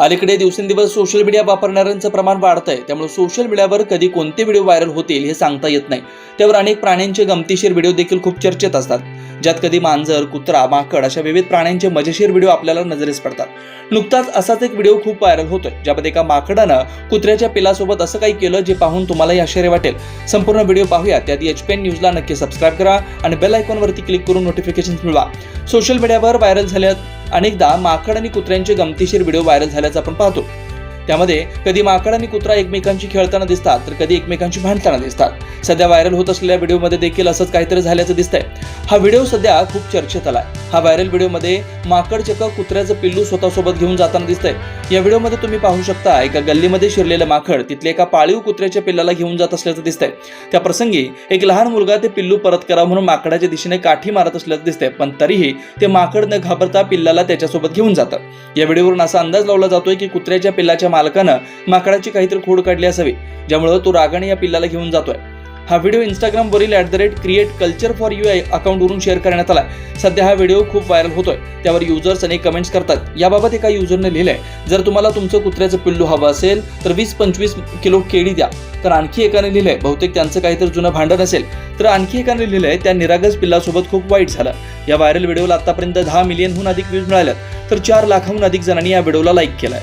अलीकडे दिवसेंदिवस social media वापरणाऱ्यांचं प्रमाण वाढतंय. त्यामुळे सोशल मीडियावर कधी कोणते व्हिडिओ व्हायरल होतील हे सांगता येत नाही. त्यावर अनेक प्राण्यांचे गमतीशीर व्हिडिओ देखील खूप चर्चेत असतात. ज्यात कधी मांजर कुत्रा माकड अशा विविध प्राण्यांचे मजेशीर व्हिडिओ आपल्याला नजरेस पडतात. नुकताच असाच एक व्हिडिओ खूप व्हायरल होतोय ज्यामध्ये एका माकडानं कुत्र्याच्या पिलासोबत असं काही केलं जे पाहून तुम्हालाही आश्चर्य वाटेल. संपूर्ण व्हिडिओ पाहूया. त्यात एच पेन न्यूजला नक्की सबस्क्राईब करा आणि बेल आयकॉनवरती क्लिक करून नोटिफिकेशन मिळवा. सोशल मीडियावर व्हायरल झाल्या अनेकदा माकड आणि कुत्र्यांचे गमतीशीर व्हिडिओ व्हायरल झाल्याचं आपण पाहतो. त्यामध्ये कधी माकड आणि कुत्रा एकमेकांशी खेळताना दिसतात तर कधी एकमेकांशी भांडताना दिसतात. सध्या व्हायरल होत असलेल्या व्हिडिओमध्ये देखील असंच काहीतरी झाल्याचं दिसतंय. हा व्हिडिओ सध्या खूप चर्चेत आलाय. हा व्हायरल व्हिडिओमध्ये माकड चक्क कुत्र्याचं पिल्लू स्वतःसोबत घेऊन जाताना दिसतंय. या व्हिडिओमध्ये तुम्ही पाहू शकता एका गल्लीमध्ये शिरलेलं माकड तिथले एका पाळीव कुत्र्याच्या पिल्लाला घेऊन जात असल्याचं दिसतंय. त्या प्रसंगी एक लहान मुलगा ते पिल्लू परत करा म्हणून माकडाच्या दिशेने काठी मारत असल्याचं दिसतंय पण तरीही ते माकड न घाबरता पिल्लाला त्याच्यासोबत घेऊन जातं. या व्हिडिओवरून असा अंदाज लावला जातोय की कुत्र्याच्या पिल्लाच्या मालकानं माकडाची काहीतरी खोड काढली असावी ज्यामुळे तो रागाने या पिल्लाला घेऊन जातोय. हा video इंस्टाग्रामवरील at the rate create culture for you अकाउंटवरून share करण्यात आला सध्या हा व्हिडिओ खूप व्हायरल होतोय. त्यावर युजर्स अनेक कमेंट्स करतात. याबाबत एका युजरने लिहिलंय जर तुम्हाला तुमचं कुत्र्याचं पिल्लू हवं असेल तर वीस पंचवीस किलो केळी द्या. तर आणखी एकाने लिहिलंय बहुतेक त्यांचं काहीतरी जुनं भांडण असेल. तर आणखी एकाने लिहिलंय त्या निरागस पिल्लासोबत खूप वाईट झालं. या व्हायरल व्हिडिओला आतापर्यंत दहा मिलियनहून अधिक व्ह्यूज मिळाल्यात. तर चार लाखाहून अधिक जणांनी या व्हिडिओला लाईक केलाय.